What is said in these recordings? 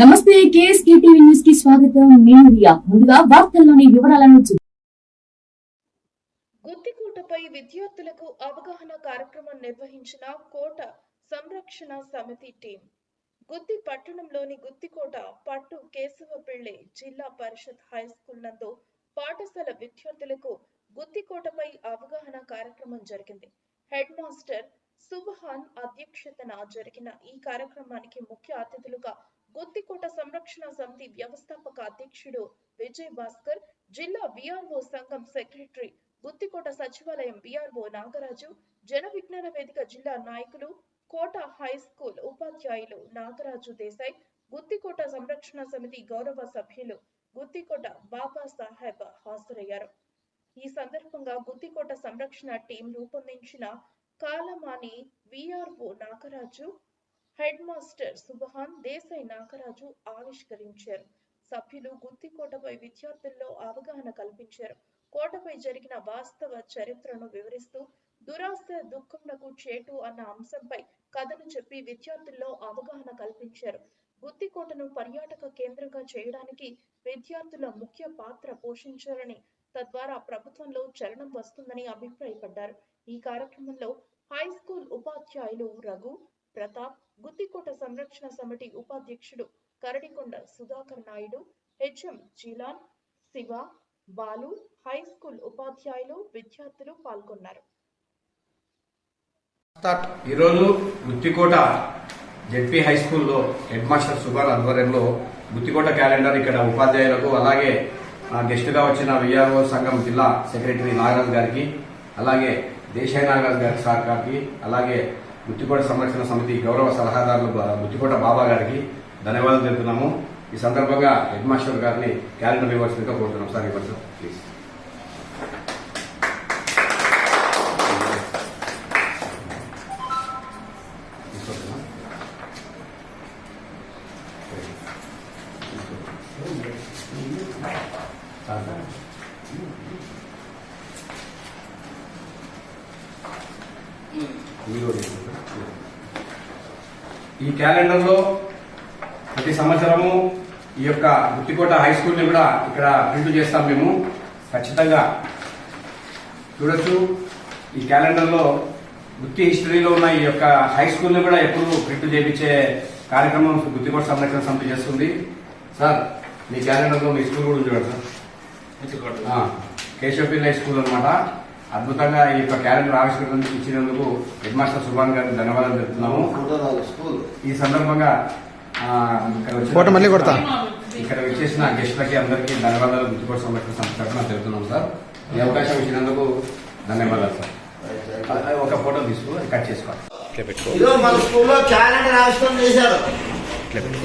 నమస్తే KSK TV న్యూస్కి స్వాగతం. నేను రియా. ముందుగా వార్తల్లోని వివరాలను గుత్తికోటపై విద్యార్థులకు అవగాహన కార్యక్రమం నిర్వహించిన కోట సంరక్షణ సమితి టీం. గుత్తి పట్టణంలోని గుత్తికోట పట్టు కేశవపిళ్ళె జిల్లా పరిషత్ హై స్కూల్ నందు పాఠశాల విద్యార్థులకు గుత్తికోటపై అవగాహన కార్యక్రమం జరిగింది. హెడ్ మాస్టర్ సుబహాన్ అధ్యక్షతన జరిగిన ఈ కార్యక్రమానికి ముఖ్య అతిథులుగా గుత్తికోట సంరక్షణ సమితి వ్యవస్థాపక అధ్యక్షుడు విజయ్ భాస్కర్ జిల్లా విఆర్ఓ సంఘం సెక్రటరీ గుత్తికోట సచివాలయం విఆర్ఓ నాగరాజు జన విజ్ఞాన వేదిక జిల్లా నాయకులు కోట హై స్కూల్ ఉపాధ్యాయులు నాగరాజు దేశాయ్ గుత్తికోట సంరక్షణ సమితి గౌరవ సభ్యులు గుత్తికోట బాబా సాహెబ్ హాజరయ్యారు. ఈ సందర్భంగా గుత్తికోట సంరక్షణ టీం రూపొందించిన కాలమాని VRO Nagaraju head master Subhan Desai Nagaraju ఆవిష్కరించారు. సభ్యులు గుత్తికోటపై విద్యార్థుల్లో అవగాహన కల్పించారు. కోటపై జరిగిన వాస్తవ చరిత్రను వివరిస్తూ దురాస్త దుఃఖమునకు చేటు అన్న అంశంపై కథను చెప్పి విద్యార్థుల్లో అవగాహన కల్పించారు. గుత్తికోటను పర్యాటక కేంద్రంగా చేయడానికి విద్యార్థుల ముఖ్య పాత్ర పోషించాలని తద్వారా ప్రభుత్వంలో చలనం వస్తుందని అభిప్రాయపడ్డారు. ఈ కార్యక్రమంలో హై స్కూల్ ఉపాధ్యాయులు రఘు ప్రతాప్ గుత్తికోట సంరక్షణ సమితి ఉపాధ్యక్షుడు Karadikonda Sudhakar Naidu HM Jeelan Shiva Balu high school ఉపాధ్యాయులు విద్యార్థులు పాల్గొన్నారు. ఈరోజు గుత్తికోట జెడ్పీ హై స్కూల్లో హెడ్ మాస్టర్ సుభాన్ ఆధ్వర్యంలో గుత్తికోట క్యాలెండర్ ఇక్కడ ఉపాధ్యాయులకు అలాగే ఆ, గెస్టుగా వచ్చిన విఆర్ఓ సంఘం జిల్లా సెక్రటరీ నాగరాజ్ గారికి అలాగే దేశాయ్ నాగరాజ్ గారి సార్ గారికి అలాగే ముత్తికోట సంరక్షణ సమితి గౌరవ సలహాదారులు ద్వారా గుత్తికోట బాబా గారికి ధన్యవాదాలు తెలుపుతున్నాము. ఈ సందర్భంగా హెడ్ మాస్టర్ గారిని క్యాలెండర్ ఇవ్వాల్సిందిగా కోరుతున్నాం. సార్ ఇవ్వండి సార్ ప్లీజ్ తీసుకోవచ్చా? చాలు. మీరు కూడా తీసుకోండి. ఈ క్యాలెండర్లో ప్రతి సంవత్సరము ఈ యొక్క గుత్తికోట హై స్కూల్ని కూడా ఇక్కడ ప్రింట్ చేస్తాం మేము. ఖచ్చితంగా చూడొచ్చు. ఈ క్యాలెండర్లో గుత్తి హిస్టరీలో ఉన్న ఈ యొక్క హై స్కూల్ని కూడా ఎప్పుడు ప్రింట్ చేయించే కార్యక్రమం గుత్తికోట సంరక్షణ సమితి చేస్తుంది. సార్ మీ క్యాలెండర్లో మీ స్కూల్ కూడా ఉంది చూడండి సార్? కేశవపిల్ల హై స్కూల్ అనమాట అద్భుతంగా ఈ యొక్క క్యాలెండర్ ఆవిష్కరణ ఇచ్చినందుకు హెడ్ మాస్టర్ సుభాన్ గారికి ధన్యవాదాలు చెప్తున్నాము. స్కూల్. ఈ సందర్భంగా ఆ, ఇక్కడ వచ్చిన- ఫోటో మళ్ళీ కొడతా. ఇక్కడ వచ్చేసిన గెస్ట్లకి అందరికీ ధన్యవాదాలు. గుర్తుకోట సంరక్షణ సంస్థ తరఫున తెలుపుతున్నాం సార్. ఈ అవకాశం ఇచ్చినందుకు ధన్యవాదాలు సార్. ఒక ఫోటో తీసుకో కట్ చేసుకోవాలి మన స్కూల్లో క్యాలెండర్ ఆవిష్కరణ చేశారు.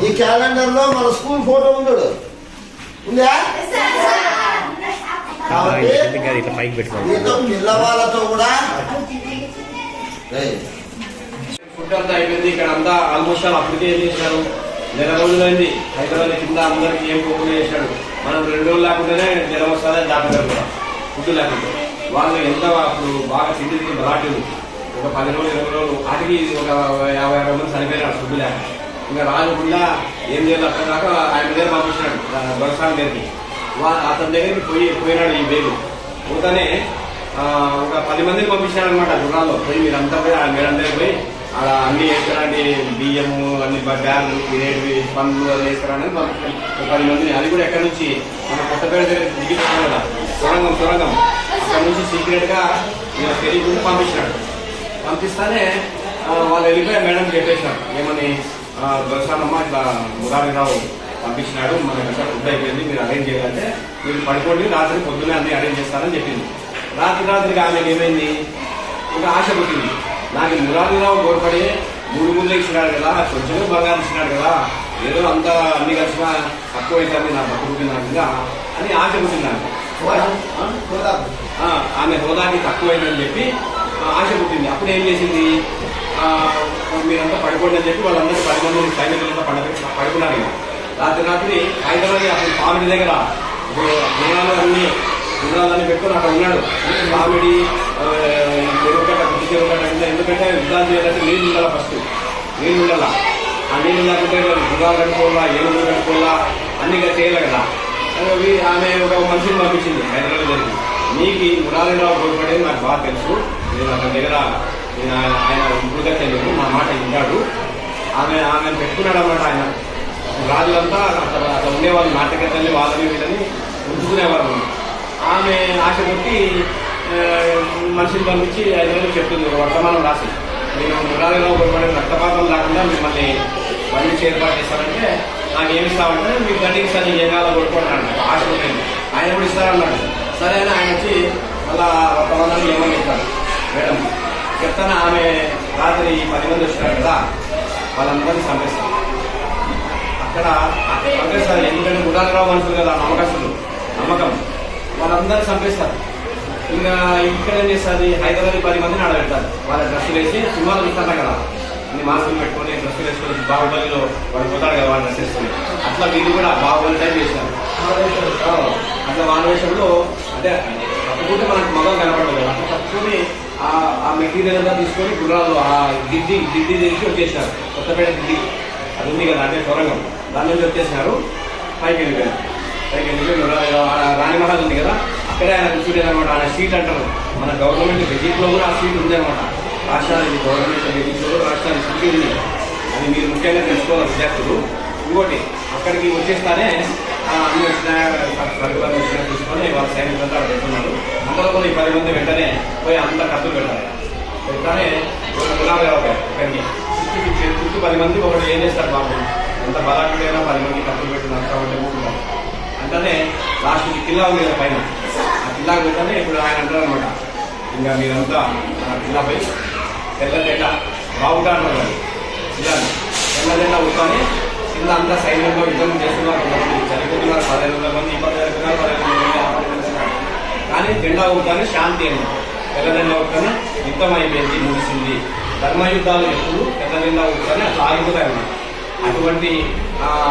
ఈ క్యాలెండర్లో మన స్కూల్ ఫోటో ఉండడు ఉందా? మీతో పిల్ల వాళ్ళతో కూడా. ఫుడ్ అంతా అయిపోయింది. ఇక్కడ అంతా ఆల్మోస్ట్ ఆల్ అప్పటికే ఏం చేసినారు నెల రోజులైంది. హైదరాబాద్ కింద అందరికి ఏం పోకుండా చేశాడు. మనం రెండు రోజులు లేకుండానే జ్వరం వస్తుందని డాక్టర్ కూడా. ఫుడ్ లేకుండా వాళ్ళు ఎంత అప్పుడు బాగా తిండి బలాటుంది ఒక పది రోజులు ఇరవై రోజులు. వాటికి ఒక యాభై అరవై మంది చనిపోయినాడు ఫుడ్ లేక. ఇంకా రాజకుండా ఏం చేయాలి అక్కడ దాకా ఆయన దగ్గర పంపించినాడు దొరసాల దగ్గరికి. అతని దగ్గరికి పోయి పోయినాడు ఈ బేబీ పోతానే ఒక పది మందిని పంపించారు అనమాట గుర్రాల్లో. పోయి మీరంతా పోయి ఆ మీరందరూ పోయి ఆడ అన్ని వేసుకురండి బియ్యము అన్ని బ- బ్యాగులు తినేటివి పండ్లు అది వేసుకురండి పంపించారు. పది మందిని. అది కూడా ఎక్కడి నుంచి? మన కొత్తపేట దగ్గర దిగిపోతాం కదా. సొరంగం సొరంగం. అక్కడ నుంచి సీక్రెట్గా తెలియకుండా పంపించినాడు పంపిస్తానే ఆ, వాళ్ళు వెళ్ళిపోయి మేడం చెప్పేసినారు. ఏమని దొరసానమ్మ ఇట్లా మురారిరావు పంపించినాడు మన దగ్గర ఫుడ్ అయిపోయింది మీరు అరేంజ్ చేయాలంటే మీరు పడుకోండి రాత్రి పొద్దున్నే అన్ని అరేంజ్ చేస్తారని చెప్పింది. రాత్రి రాత్రికి ఆమె ఏమైంది? ఒక ఆశ పుట్టింది. నాకు మురారిరావు గోడపడి మూడు ముళ్ళు ఇచ్చినాడు కదా కొంచెం బంగారం ఇచ్చినాడు కదా ఏదో అంతా అన్ని కలిసినా తక్కువ అవుతుంది నా బతుకు అని ఆశ పుట్టింది నాకు ఆమె హోదాకి తక్కువైందని చెప్పి ఆశ పుట్టింది. అప్పుడు ఏం చేసింది? మీరంతా పడుకోండి అని చెప్పి వాళ్ళందరూ పది మంది సైనికులంతా పడ పడుకున్నారు కదా రాత్రి రాత్రి హైదరాబాద్ అప్పుడు కామెడీ దగ్గర ఇప్పుడు గుణాలు అన్ని గుణాలన్నీ పెట్టుకుని అక్కడ ఉన్నాడు. కామెడీ ఎందుకంటే యుద్ధాలు చేయాలంటే నీళ్ళు ఉండాలి ఫస్ట్ నీళ్ళు ఉండాలా. ఆ నీళ్ళు లేకుంటే గుర్రాలు కట్టుకోవాలా ఏనుగులు కట్టుకోవాలా అన్ని చేయాలి కదా. ఆమె ఒక మనిషిని పంపించింది హైదరాబాద్ జరిగింది నీకు మురారీరావు కోల్పడేది నాకు బాగా తెలుసు. నేను అతని దగ్గర ఆయన ఇంప్రూవ్గా తెలియదు మా మాట విన్నాడు. ఆమె ఆమె పెట్టుకున్నాడు అన్నమాట ఆయన. రాజులంతా అక్కడ అక్కడ ఉండేవాళ్ళు నాటకేతల్ని వాళ్ళని వీళ్ళని ఉంచుకునేవారు ఆమె ఆశ కొట్టి మనిషిని పంపించి ఐదు రోజులు చెప్తుంది వర్తమానం రాసి. నేను మురారిరావు పడిన రక్తపాతం లేకుండా మిమ్మల్ని బండి ఏర్పాటు చేస్తానంటే నాకు ఏమి ఇస్తామంటే మీ బండికి సరే ఏ కాలం కొట్టుకుంటాను ఆశ ఉంటుంది ఆయన కూడా ఇస్తారన్నాడు. సరే అని ఆయన వచ్చి మళ్ళా వర్తమానాన్ని ఏమని చెప్తాడు? మేడం చెప్తాను ఆమె రాత్రి పది మంది వచ్చినారు కదా వాళ్ళందరినీ చంపేస్తారు అక్కడ చంపేస్తారు. ఎందుకంటే గుడాలరావు మనుషులు కదా నమ్మకస్తులు. నమ్మకం. వాళ్ళందరూ చంపేస్తారు. ఇంకా ఇక్కడ ఏం చేస్తుంది హైదరాబాద్ పది మందిని ఆడబెడతారు. వాళ్ళ డ్రెస్సులు వేసి సినిమాలు చూస్తాను కదా? అన్ని మాస్కులు పెట్టుకొని డ్రెస్సులు వేసుకొని బాహుబలిలో వాడు పోతాడు కదా వాళ్ళ డ్రెస్ వేసుకొని అట్లా వీళ్ళు కూడా బాహుబలి టైం చేశారు. అట్లా అట్లా మానవేశంలో అంటే తప్పుకుంటే మనకు మొదలు కనపడదు కదా. అట్లా తప్పుకొని ఆ ఆ మెటీరియల్ అంతా తీసుకొని గుర్రాలు ఆ దిద్ది దిద్ది తెచ్చి వచ్చేసారు కొత్తపేట దిద్ది అది ఉంది కదా అంటే సొరంగం. దాని నుంచి వచ్చేసినారు పైకి వెళ్ళిపోయారు. పైకి వెళ్ళిపోయి గుర్రాలు రాణి మహల్ ఉంది కదా అక్కడే ఆయన కూర్చుండేది అనమాట ఆయన సీట్ అంటారు. మన గవర్నమెంట్ గెజిట్ కూడా ఆ సీట్ ఉంది అనమాట రాష్ట్రానికి గవర్నమెంట్ గెజిట్ కూడా రాష్ట్రానికి సీట్ ఉంది. అది మీరు ముఖ్యంగా తెలుసుకోవాలి విద్యార్థులు. ఇంకోటి అక్కడికి వచ్చేస్తానే అన్ని వచ్చిన తీసుకొని వాళ్ళ సైనికులంతా అక్కడ పెట్టున్నారు అందులో కూడా ఈ పది మంది వెంటనే పోయి అంతా కత్తులు పెట్టాలి. పెట్టానే గులాబీ ఇక్కడికి చుట్టూ చుట్టూ పది మంది ఒకటి ఏం చేస్తారు బాబు? ఎంత పది మంది ఖర్చు పెట్టిన అంతా ఉంటే మూడుకుంటారు అంటేనే లాస్ట్కి కిల్లా ఉంది పైన. ఆ కిల్లాకు పెట్టానే ఇప్పుడు ఆయన అంటారు అనమాట ఇంకా మీరంతా కిల్లాపై కిల్లా తెల్ల తెల్ల బాగుంటా అంటారు ఇలా కిల్లాని తెల్ల తెల్ల ఉంటానే కింద అంతా సైన్యంలో యుద్ధం చేస్తున్నారు కొంతమంది. చనిపోతున్నారు పదిహేను వందల మంది ఇబ్బంది జరుగుతున్నారు పదిహేను వందల మంది కానీ జెండా ఊపుతానే శాంతి అని తెల్ల జెండా యుద్ధం అయిపోయింది ముగిసింది. ధర్మయుద్ధాలు ఎప్పుడు తెల్ల జెండా అట్లా ఆగిపోతాయి అన్నమాట. అటువంటి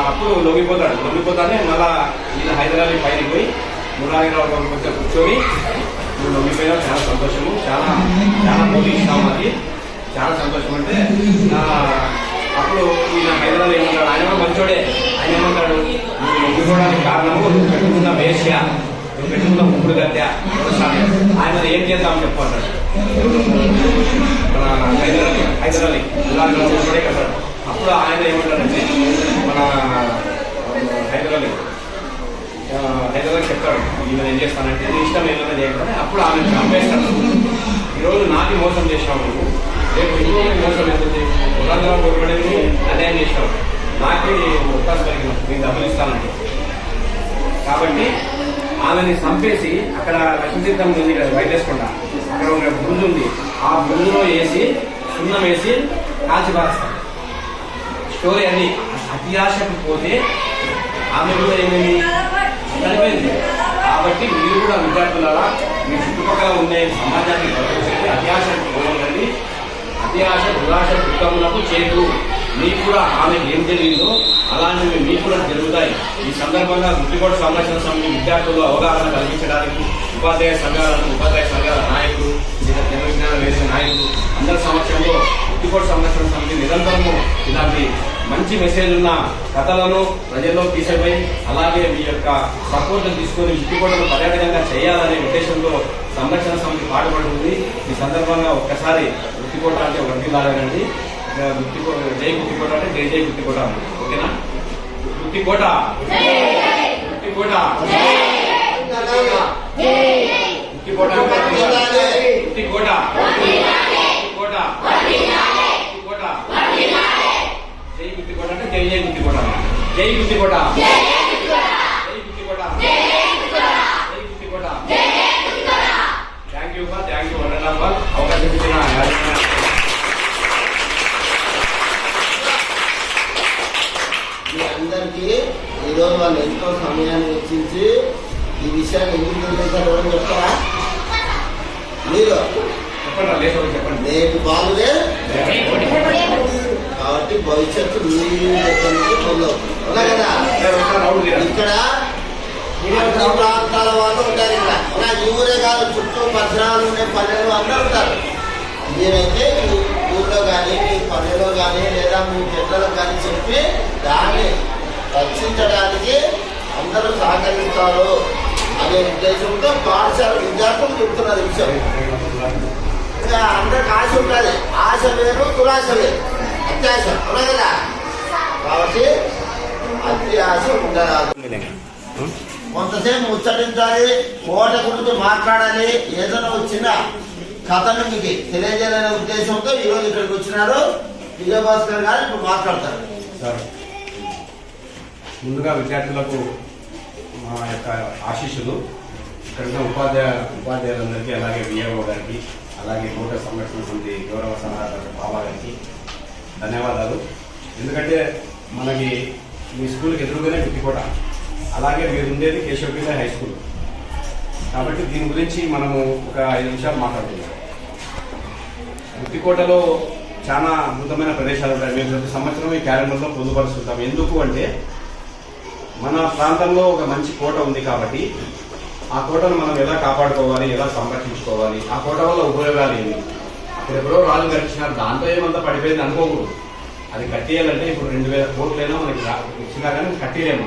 అప్పుడు లొంగిపోతాడు. లొంగిపోతానే మళ్ళా ఈయన హైదరాబాద్ పైన పోయి మురారీరావు గారు కొంచెం కూర్చొని నువ్వు లొంగిపోయినా చాలా సంతోషము. చాలా చాలా పోలీసాము అది చాలా సంతోషం అంటే అప్పుడు ఈయన హైదరాబాద్ ఏమంటాడు? ఆయన కూడా మంచోడే. ఆయన ఏమంటాడు? నువ్వు లొంగిపోవడానికి కారణము నువ్వు పెట్టుకున్న వేశ్య. నువ్వు పెట్టుకున్న ముగ్గురు గత్య ఆయన ఏం చేద్దాం చెప్పు అంటాడు. హైదరాబాద్ హైదరాబాద్ హైదరాబాద్ కూడా ఆయన ఏమంటాడంటే మన హైదరాబాద్ హైదరాబాద్ చెప్తాడు ఈమె ఏం చేస్తానంటే నీ ఇష్టం ఏమైనా చేయకుండా అప్పుడు ఆమె చంపేస్తాడు. ఈరోజు నాటి మోసం చేసినావు నువ్వు రేపు ఇంకో మోసం ఎందుకు ఉల్లంఘన కోరుకునేది అన్యాయం చేసినావు నాకే అవకాశం కలిగిన నేను డబ్బులు ఇస్తానంటే. కాబట్టి ఆమెని చంపేసి అక్కడ లక్ష్మీతీర్థం ఉంది కదా వైద్యస్కొండ. అక్కడ ఒక బుంజు ఉంది. ఆ బుంజులో వేసి సున్నం వేసి కాల్చి పారేస్తాం స్టోరీ అది అతి ఆశకు పోతే ఆమె కూడా ఏమైంది చనిపోయింది కాబట్టి మీరు కూడా విద్యార్థులారా మీ చుట్టుపక్కల ఉండే సమాజాన్ని గౌరవించండి అతి ఆశకు పోదండి అతి ఆశ దురాశ దుఃఖములకు చేరు మీకు కూడా ఆమెకు ఏం జరిగిందో అలాంటివి మీకు కూడా జరుగుతాయి. ఈ సందర్భంగా గుర్తుకోట సంరక్షణ సమితి విద్యార్థులు అవగాహన కల్పించడానికి ఉపాధ్యాయ సంఘాలను ఉపాధ్యాయ సంఘాల నాయకులు లేదా జన విజ్ఞాన వేదిక నాయకులు అందరి సమక్ష గుర్తుకోట సంరక్షణ సమితి నిరంతరము ఇలాంటి మంచి మెసేజ్ ఉన్న కథలను ప్రజల్లో తీసుకుపోయి అలాగే మీ యొక్క సపోర్ట్ తీసుకొని గుర్తుకోటను పర్యాటకంగా చేయాలనే ఉద్దేశంతో సంరక్షణ సమితి పాటుపడుతుంది. ఈ సందర్భంగా ఒక్కసారి గుర్తికోట అంటే వర్తిల్లాలండి గుర్తికో జై గుర్తికోట అంటే జై జై గుర్తికోట. ఓకేనా? గుర్తికోట గుర్తికోట గుర్తికోట గుర్తికోట గుర్తికోట గుర్తికోట జై గుర్తికోట అంటే జై జై గుర్తికోట అన్నమాట. జై జై జై thank you thank you one అవకాశం ఇచ్చిన మీ అందరికీ ఈరోజు వాళ్ళు ఎంతో సమయాన్ని వెచ్చించి ఈ విషయాన్ని ఎందుకు తెలియజేశారు ఎవరు చెప్తారా? మీరు రేపు నేటి బాలులే కాబట్టి భవిష్యత్తు మీరు చెప్పడానికి అవునా కదా? ఇక్కడ అన్ని ప్రాంతాల వాళ్ళు ఉంటారు ఇక్కడ. అవునా? ఈ ఊరే కాదు చుట్టూ పరిసరాలు ఉండే పల్లెలు అందరూ ఉంటారు. మీరైతే ఈ ఊళ్ళో కానీ మీ పల్లెలో కానీ లేదా మీ చెట్లలో కానీ చెప్పి దాన్ని రక్షించడానికి అందరూ సహకరిస్తారు అనే ఉద్దేశంతో పాఠశాల విద్యార్థులు చెప్తున్నారు విషయం. అందరికి ఆశ ఉంటుంది ఆశ వేరు దురాశ వేరు. అత్యాశ అవునా కదా? కాబట్టి అత్యాశ ఆశ ఉండరాదు కొంతసేపు ముచ్చటించాలి కోట గురించి మాట్లాడాలి. ఏదైనా వచ్చిన కథను మీకు తెలియజేయాలనే ఉద్దేశంతో ఈరోజు ఇక్కడికి వచ్చినారు. విజయభాస్కర్ గారు ఇప్పుడు మాట్లాడతారు. సార్ ముందుగా విద్యార్థులకు మా యొక్క ఆశీస్సులు. ఇక్కడ ఉపాధ్యాయ ఉపాధ్యాయులందరికీ అలాగే విఏఓ గారికి అలాగే నూట సంరక్షణ సమితి గౌరవ సలహాదారు బాబా గారికి ధన్యవాదాలు. ఎందుకంటే మనకి మీ స్కూల్కి ఎదురుగానే గుత్తికోట. అలాగే మీరు ఉండేది కేశవపల్లి హై స్కూల్. కాబట్టి దీని గురించి మనము ఒక ఐదు నిమిషాలు మాట్లాడుతున్నాం గుత్తికోటలో చాలా అద్భుతమైన ప్రదేశాలు ఉంటాయి. మేము ప్రతి సంవత్సరం ఈ క్యాలెండర్లో పొందుపరుస్తుంటాం. ఎందుకు అంటే మన ప్రాంతంలో ఒక మంచి కోట ఉంది కాబట్టి ఆ కోటను మనం ఎలా కాపాడుకోవాలి ఎలా సంరక్షించుకోవాలి ఆ కోట వల్ల ఉపయోగాలు ఏమి అక్కడ ఎప్పుడో రాళ్ళు గడిచినారు దాంతో ఏమంతా పడిపోయింది అనుకోకూడదు. అది కట్టేయాలంటే ఇప్పుడు రెండు వేల కోట్లైనా మనకి ఇచ్చినా కానీ కట్టేయలేము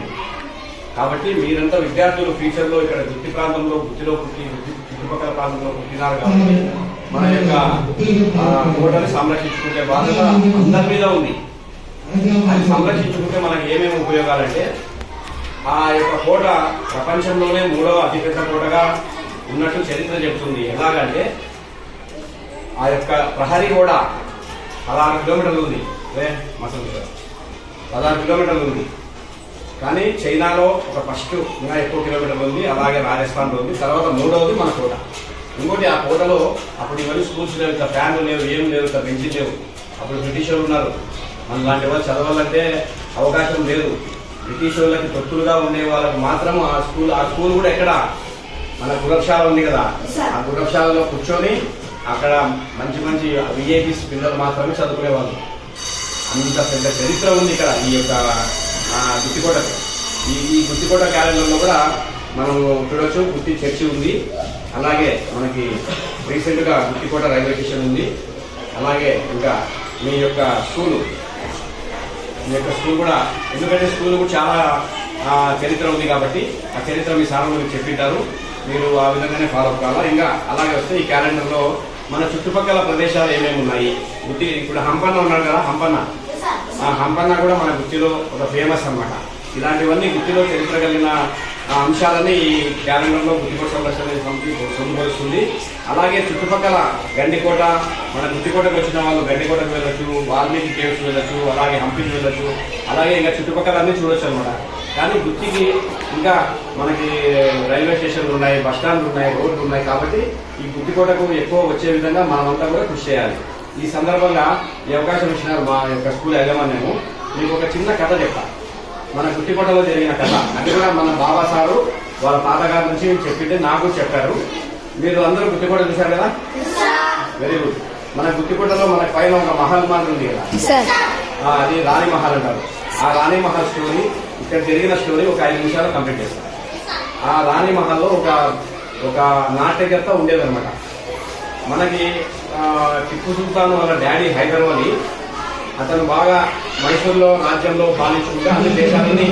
కాబట్టి మీరంతా విద్యార్థులు ఫ్యూచర్లో ఇక్కడ వృత్తి ప్రాంతంలో వృత్తిలో పుట్టి చుట్టుపక్కల ప్రాంతంలో పుట్టినారు కాబట్టి మన యొక్క కోటని సంరక్షించుకుంటే బాధ్యత అందరి మీద ఉంది. అది సంరక్షించుకుంటే మనకి ఏమేమి ఉపయోగాలంటే ఆ యొక్క కోట ప్రపంచంలోనే మూడవ అతిపెద్ద కోటగా ఉన్నట్టు చరిత్ర చెబుతుంది. ఎలాగంటే ఆ యొక్క ప్రహరీ కూడా పదహారు కిలోమీటర్లు ఉంది. అదే మసలు పదహారు కిలోమీటర్లు ఉంది. కానీ చైనాలో ఒక ఫస్ట్ ఇంకా ఎక్కువ కిలోమీటర్లు ఉంది. అలాగే రాజస్థాన్లో ఉంది. తర్వాత మూడవది మన కోట. ఇంకోటి ఆ కోటలో అప్పుడు ఇవన్నీ స్కూల్స్ లేవు ఇట్లా ఫ్యాన్లు లేవు ఏం లేవు ఇట్లా బెంచ్ లేవు. అప్పుడు బ్రిటిష్ ఉన్నారు. మన లాంటి వాళ్ళు చదవాలంటే అవకాశం లేదు. బ్రిటిష్ వాళ్ళకి తొత్తులుగా ఉండే వాళ్ళకి మాత్రం ఆ స్కూల్ ఆ స్కూల్ కూడా ఎక్కడ? మన గురక్షాల ఉంది కదా. ఆ గురక్షాలలో కూర్చొని అక్కడ మంచి మంచి విఐపీస్ పిల్లలు మాత్రమే చదువుకునేవాళ్ళు. అంత పెద్ద చరిత్ర ఉంది ఇక్కడ ఈ యొక్క ఆ, గుత్తికోటకు. ఈ ఈ గుత్తికోట క్యాలెండర్లో కూడా మనం చూడొచ్చు గుత్తి చర్చి ఉంది. అలాగే మనకి రీసెంట్గా గుత్తికోట రైల్వే స్టేషన్ ఉంది. అలాగే ఇంకా మీ యొక్క స్కూలు. మీ యొక్క స్కూల్ కూడా ఎందుకంటే స్కూల్ కూడా చాలా చరిత్ర ఉంది కాబట్టి ఆ చరిత్ర మీ సార్ మీకు చెప్పింటారు. మీరు ఆ విధంగానే ఫాలో కావాలా? ఇంకా అలాగే వస్తే ఈ క్యాలెండర్లో మన చుట్టుపక్కల ప్రదేశాలు ఏమేమి ఉన్నాయి? గుత్తి ఇప్పుడు హంపన్న ఉన్నాడు కదా హంపన్న. ఆ హంపన్న కూడా మన గుత్తిలో ఒక ఫేమస్ అన్నమాట. ఇలాంటివన్నీ గుత్తిలో చరిత్ర కలిగిన ఆ, అంశాలన్నీ ఈ క్యాలెండర్లో గుత్తికోట సంరక్షణ పొందుపరుస్తుంది అలాగే చుట్టుపక్కల గండికోట మన గుత్తికోటకు వచ్చిన వాళ్ళు గండికోటకు వెళ్ళొచ్చు వాల్మీకి కేవ్స్ వెళ్ళొచ్చు అలాగే హంపికి వెళ్ళొచ్చు అలాగే ఇంకా చుట్టుపక్కల అన్నీ చూడొచ్చు అనమాట కానీ గుత్తికి ఇంకా మనకి రైల్వే స్టేషన్లు ఉన్నాయి బస్ స్టాండ్లు ఉన్నాయి రోడ్లు ఉన్నాయి కాబట్టి ఈ గుత్తికోటకు ఎక్కువ వచ్చే విధంగా మనమంతా కూడా కృషి చేయాలి. ఈ సందర్భంగా ఈ అవకాశం ఇచ్చినారు మా యొక్క స్కూల్ యజమాన్యము. మీకు ఒక చిన్న కథ చెప్తాను మన గుట్టికోటలో జరిగిన కథ. అది కూడా మన బాబా సారు వాళ్ళ తాతగారి నుంచి చెప్పింటే నాకు చెప్పారు. మీరు అందరూ గుట్టికోట చూశారు కదా? వెరీ గుడ్ మన గుట్టికోటలో మన పైన ఒక మహల్ మాదిరి ఉంది కదా? అది రాణి మహల్ అంటారు. ఆ రాణి మహల్ స్టోరీ ఇక్కడ జరిగిన స్టోరీ ఒక ఐదు నిమిషాలు కంప్లీట్ చేస్తారు ఆ రాణి మహల్లో ఒక ఒక నాట్యకర్త ఉండేదన్నమాట. మనకి టిప్పు సుల్తాన్ వాళ్ళ డాడీ హైదర్ అలీ అతను బాగా మైసూర్లో రాజ్యంలో పాలించుకుంటే అన్ని దేశాలని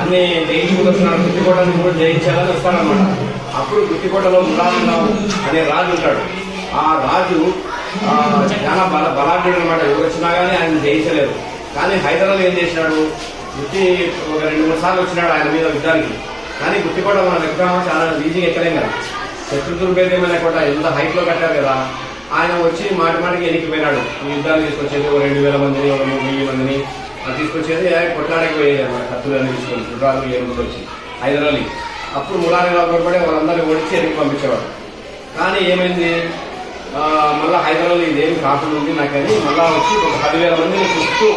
అన్ని జయించుకుంటూ వస్తున్నాడు గుత్తికోటను కూడా జయించాలని వస్తాడనమాట అప్పుడు గుత్తికోటలో మురారిరావు అనే రాజు ఉంటాడు. ఆ రాజు చాలా బల బలాఢ్యుడు అనమాట ఎవరు వచ్చినా కానీ ఆయన జయించలేదు కానీ హైదరాబాద్ ఏం చేసినాడు? గుత్తి ఒక రెండు మూడు సార్లు వచ్చినాడు ఆయన మీద యుద్ధానికి. కానీ గుత్తికోట మన ఎక్కువ చాలా ఈజీగా ఎక్కలేం కదా. శత్రుదుర్భేదమైన కూడా ఎంత హైట్లో కట్టారు కదా? ఆయన వచ్చి మాటి మాటికి ఎనికిపోయినాడు ఈ యుద్ధాలు తీసుకొచ్చేది ఒక రెండు వేల మందిని ఒక మూడు వెయ్యి మందిని. అది తీసుకొచ్చేది ఆయన కొట్లాడికి పోయేది కత్తులన్నీ తీసుకొని గుర్రాలు ఏముంది వచ్చి. హైదరాబాద్ అప్పుడు మురారిరావు గొడబడే వాళ్ళందరినీ ఓడిచి ఎనికి పంపించేవాడు. కానీ ఏమైంది? మళ్ళీ హైదరాబాద్ ఇదేం కాకుండా ఉంది నాకని మళ్ళా వచ్చి ఒక పదివేల మందిని చుట్టూ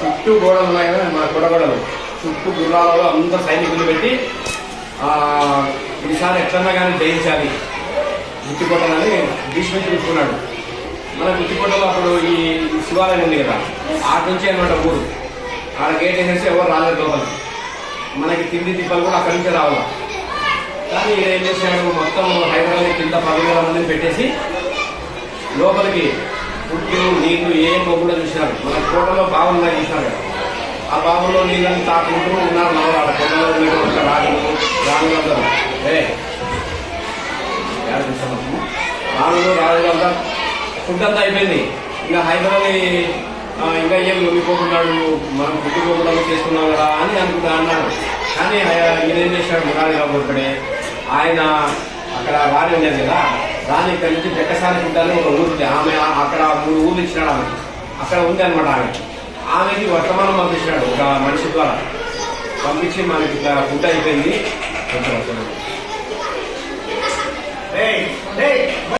చుట్టూ గోడలు ఉన్నాయి కదా మన గొడగొడలు చుట్టూ గుర్రాలలో అందరు సైనికులు పెట్టి ఈసారి ఎట్లన్నా కానీ జయించాలి. గుత్తికోటలని భీష్మించి చూసుకున్నాడు మన గుత్తికోటలో అప్పుడు ఈ శివాలయం ఉంది కదా ఆట నుంచి అనమాట ఊరు. ఆడ గేట్ వేసేసి ఎవరు రాలేదు లోపల. మనకి తిండి తిప్పలు కూడా అక్కడి నుంచే రావాలి. కానీ ఈయన ఏం చేశాడు? మొత్తం హైదరాబాద్ కింద పదివేల మందిని పెట్టేసి లోపలికి ఫుడ్ నీళ్ళు ఏం కూడా చూసినారు. మన కోటలో బాగున్నాయి చూసినారు కదా. ఆ బావుల్లో నీళ్ళని తాకుంటూ ఉన్నారు నవరాలు కొండలో నీళ్ళు రాజులు రాజులందరూ ఏ ఎవరు చూస్తున్నాము? రాజులు ఫుడ్ అంతా అయిపోయింది. ఇంకా హైదరాబాద్ ఇంకా ఏం లొంగిపోతున్నాడు మనం పుట్టుకోకుండా చేసుకున్నాం కదా అని అనుకుంటా అన్నాడు. కానీ ఆయన ఈయన చేశాడు? మురారి కాబట్టి ఆయన అక్కడ రాణి ఉండేది కదా రాణి ఇక్కడ నుంచి చెక్కసారి ఫుడ్డాన్ని ఒక ఊరు ఉంది. ఆమె అక్కడ మూడు ఊర్లు ఇచ్చినాడు ఆమె. అక్కడ ఉంది అనమాట ఆమె. ఆమెకి వర్తమానం పంపించినాడు ఒక మనిషి ద్వారా. పంపించి మనకి ఇట్లా ఫుడ్ అయిపోయింది. కొంచెం వస్తున్నాడు. ఏయ్, ఏయ్.